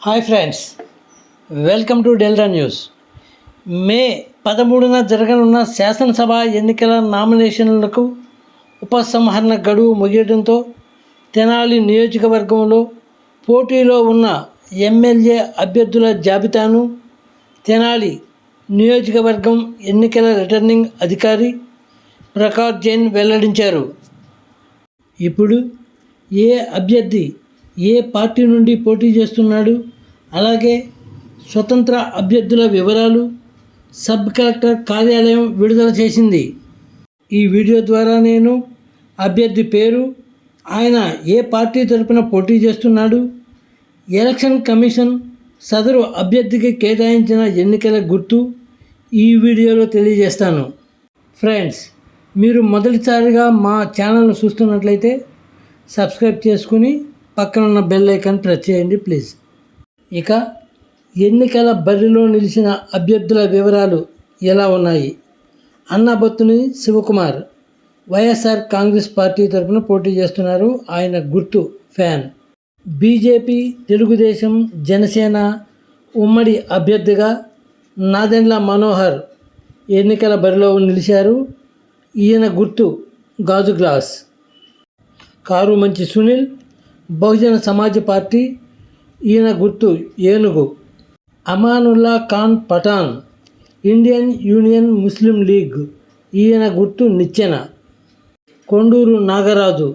Hi friends welcome to Delta News మే పదమూడున జరగనున్న శాసనసభ ఎన్నికల నామినేషన్లకు ఉపసంహరణ గడువు ముగియడంతో తెనాలి నియోజకవర్గంలో పోటీలో ఉన్న ఎమ్మెల్యే అభ్యర్థుల జాబితాను తెనాలి నియోజకవర్గం ఎన్నికల రిటర్నింగ్ అధికారి ప్రకాష్ జైన్ వెల్లడించారు. ఇప్పుడు ఏ అభ్యర్థి ఏ పార్టీ నుండి పోటీ చేస్తున్నాడు? అలాగే స్వతంత్ర అభ్యర్థుల వివరాలు సబ్ కలెక్టర్ కార్యాలయం విడుదల చేసింది. ఈ వీడియో ద్వారా నేను అభ్యర్థి పేరు ఆయన ఏ పార్టీ తరపున పోటీ చేస్తున్నాడు ఎలక్షన్ కమిషన్ సదరు అభ్యర్థికి కేటాయించిన ఎన్నికల గుర్తు ఈ వీడియోలో తెలియజేస్తాను. ఫ్రెండ్స్ మీరు మొదటిసారిగా మా ఛానల్ను చూస్తున్నట్లయితే సబ్స్క్రైబ్ చేసుకుని పక్కనున్న బెల్ ఐకాన్ ప్రెస్ చేయండి ప్లీజ్ ఇక ఎన్నికల బరిలో నిలిచిన అభ్యర్థుల వివరాలు ఎలా ఉన్నాయి? అన్నబత్తుని శివకుమార్ వైఎస్ఆర్ కాంగ్రెస్ పార్టీ తరఫున పోటీ చేస్తున్నారు ఆయన గుర్తు ఫ్యాన్. బీజేపీ తెలుగుదేశం జనసేన ఉమ్మడి అభ్యర్థిగా నాదెండ్ల మనోహర్ ఎన్నికల బరిలో నిలిచారు. ఈయన గుర్తు గాజు గ్లాస్. కారు మంచి సునీల్ బహుజన సమాజ్ పార్టీ ఈయన గుర్తు ఏనుగు. Amanullah Khan Pathan Indian Union Muslim League ఈయన గుర్తు నిచ్చెన. కొండూరు నాగరాజు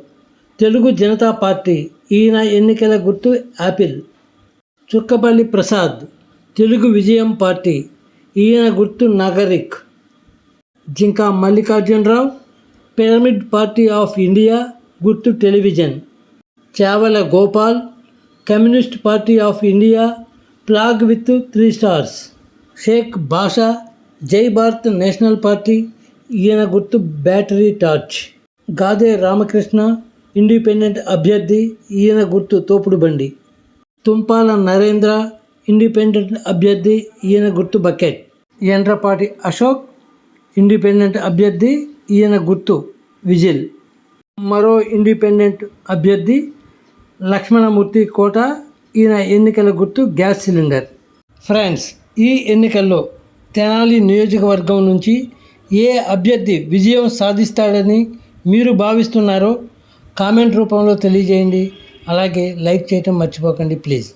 తెలుగు జనతా పార్టీ ఈయన ఎన్నికల గుర్తు యాపిల్. చుక్కపల్లి ప్రసాద్ తెలుగు విజయం పార్టీ ఈయన గుర్తు Nagarik. Jinka Mallikarjunarao Pyramid Party of India గుర్తు television. Chavala Gopal Communist Party of India flag with three stars Sheikh Basha Jai Bharat National Party ఈయన గుర్తు battery torch Gade Ramakrishna independent అభ్యర్థి ఈయన గుర్తు తోపుడు బండి తుంపాల నరేంద్ర ఇండిపెండెంట్ అభ్యర్థి ఈయన గుర్తు బకెట్ ఎండ్రపాటి అశోక్ ఇండిపెండెంట్ అభ్యర్థి ఈయన గుర్తు విజిల్ మరో ఇండిపెండెంట్ అభ్యర్థి లక్ష్మణమూర్తి కోట ఈయన ఎన్నికల గుర్తు గ్యాస్ సిలిండర్. ఫ్రెండ్స్ ఈ ఎన్నికల్లో తెనాలి నియోజకవర్గం నుంచి ఏ అభ్యర్థి విజయం సాధిస్తాడని మీరు భావిస్తున్నారో కామెంట్ రూపంలో తెలియజేయండి. అలాగే లైక్ చేయటం మర్చిపోకండి ప్లీజ్.